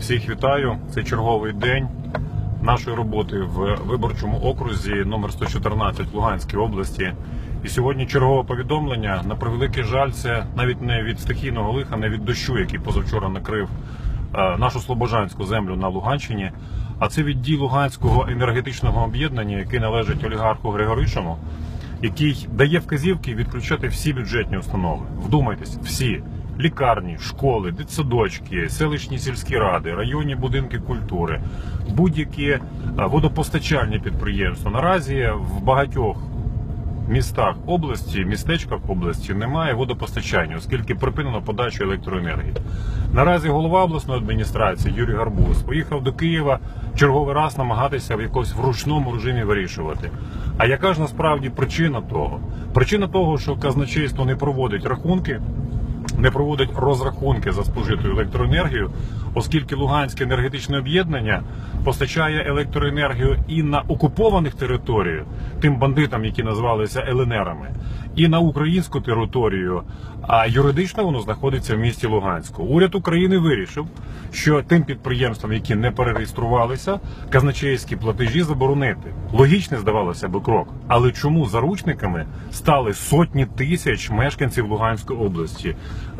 Всіх вітаю. Це черговий день нашої роботи в виборчому окрузі номер 114 в Луганській області. І сьогодні чергове повідомлення. На превеликий жаль, це навіть не від стихійного лиха, не від дощу, який позавчора накрив е, нашу слобожанську землю на Луганщині. А це від дій Луганського енергетичного об'єднання, який належить олігарху Григоришину, який дає вказівки відключати всі бюджетні установи. Вдумайтесь, всі лікарні, школи, дитсадочки, селищні сільські ради, районні будинки культури, будь-які е, водопостачальні підприємства. Наразі в багатьох містах області, містечках області немає водопостачання, оскільки припинено подачу електроенергії. Наразі голова обласної адміністрації Юрій Гарбуз поїхав до Києва черговий раз намагатися в якось в ручному режимі вирішувати. А яка ж насправді причина того? Причина того, що казначейство не проводить рахунки не проводить розрахунки за спожиту електроенергію, оскільки Луганське енергетичне об'єднання постачає електроенергію і на окупованих територіях, тим бандитам, які називалися ЛНРами, і на українську територію. А юридично воно знаходиться в місті Луганську. Уряд України вирішив, що тим підприємствам, які не перереєструвалися, казначейські платежі заборонити. Логічний здавалося би крок. Але чому заручниками стали сотні тисяч мешканців Луганської області?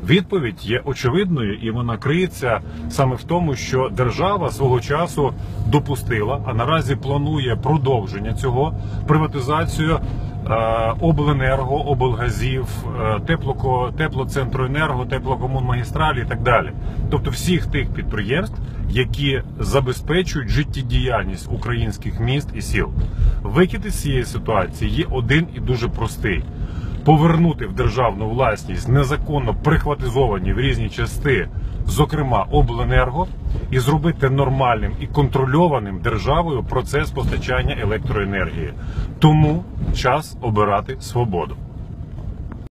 Відповідь є очевидною, і вона криється саме в тому, що держава свого часу допустила, а наразі планує продовження цього приватизацію е, обленерго, облгазів, е, теплоко, теплоцентроенерго, теплокомунмагістралі і так далі. Тобто всіх тих підприємств, які забезпечують життєдіяльність українських міст і сіл. Вихід із цієї ситуації є один і дуже простий повернути в державну власність незаконно прихватизовані в різні части, зокрема обленерго, і зробити нормальним і контрольованим державою процес постачання електроенергії. Тому час обирати свободу.